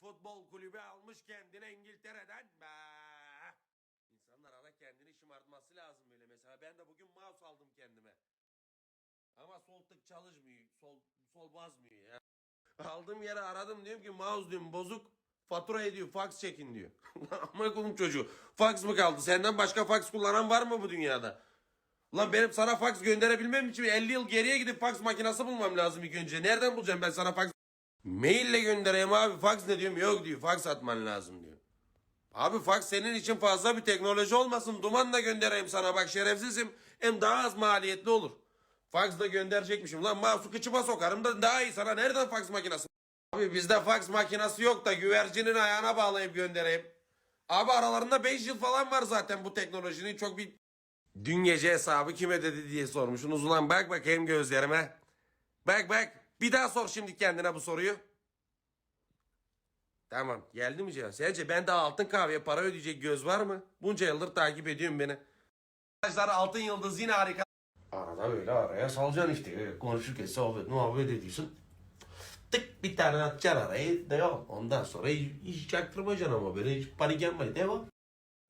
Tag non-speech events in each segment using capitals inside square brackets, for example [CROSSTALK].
futbol kulübü almış kendine İngiltere'den. Be. İnsanlar ara kendini şımartması lazım böyle. Mesela ben de bugün mouse aldım kendime. Ama sol tık çalışmıyor. Sol, sol basmıyor ya. Aldığım yere aradım diyorum ki mouse diyorum bozuk. Fatura ediyor fax çekin diyor. [LAUGHS] Amına koyayım çocuğu. Fax mı kaldı? Senden başka fax kullanan var mı bu dünyada? Ulan benim sana fax gönderebilmem için 50 yıl geriye gidip fax makinesi bulmam lazım ilk önce. Nereden bulacağım ben sana fax? Maille göndereyim abi. Fax ne diyorum? Yok diyor. Fax atman lazım diyor. Abi fax senin için fazla bir teknoloji olmasın. Duman da göndereyim sana. Bak şerefsizim. Hem daha az maliyetli olur. Fax da gönderecekmişim. Lan mouse'u kıçıma sokarım da daha iyi sana. Nereden fax makinesi? Abi bizde fax makinesi yok da güvercinin ayağına bağlayıp göndereyim. Abi aralarında 5 yıl falan var zaten bu teknolojinin. Çok bir Dün gece hesabı kim ödedi diye sormuşsunuz. Ulan bak bakayım gözlerime. Bak bak. Bir daha sor şimdi kendine bu soruyu. Tamam. Geldi mi cevap? Sence ben daha altın kahveye para ödeyecek göz var mı? Bunca yıldır takip ediyorum beni. Arkadaşlar altın yıldız yine harika. Arada böyle araya salacaksın işte. Öyle konuşurken sohbet muhabbet ediyorsun. Tık bir tane atacaksın araya. Devam. Ondan sonra hiç, hiç çaktırmayacaksın ama böyle hiç panik yapma. Devam.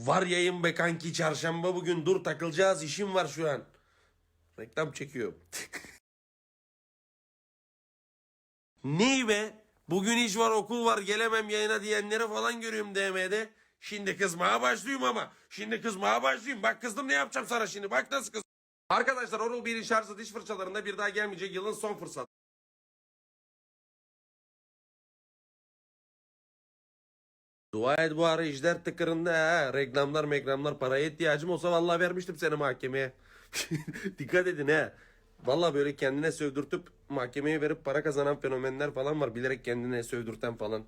Var yayın be kanki çarşamba bugün dur takılacağız işim var şu an. Reklam çekiyor. [LAUGHS] Ney be? Bugün iş var okul var gelemem yayına diyenleri falan görüyorum DM'de. Şimdi kızmaya başlıyorum ama. Şimdi kızmaya başlıyorum. Bak kızdım ne yapacağım sana şimdi. Bak nasıl kız. Arkadaşlar Oral B'nin şarjı diş fırçalarında bir daha gelmeyecek yılın son fırsatı. Dua et bu ara işler tıkırında ha. Reklamlar meklamlar paraya ihtiyacım olsa vallahi vermiştim seni mahkemeye. [LAUGHS] Dikkat edin ha. Vallahi böyle kendine sövdürtüp mahkemeye verip para kazanan fenomenler falan var. Bilerek kendine sövdürten falan.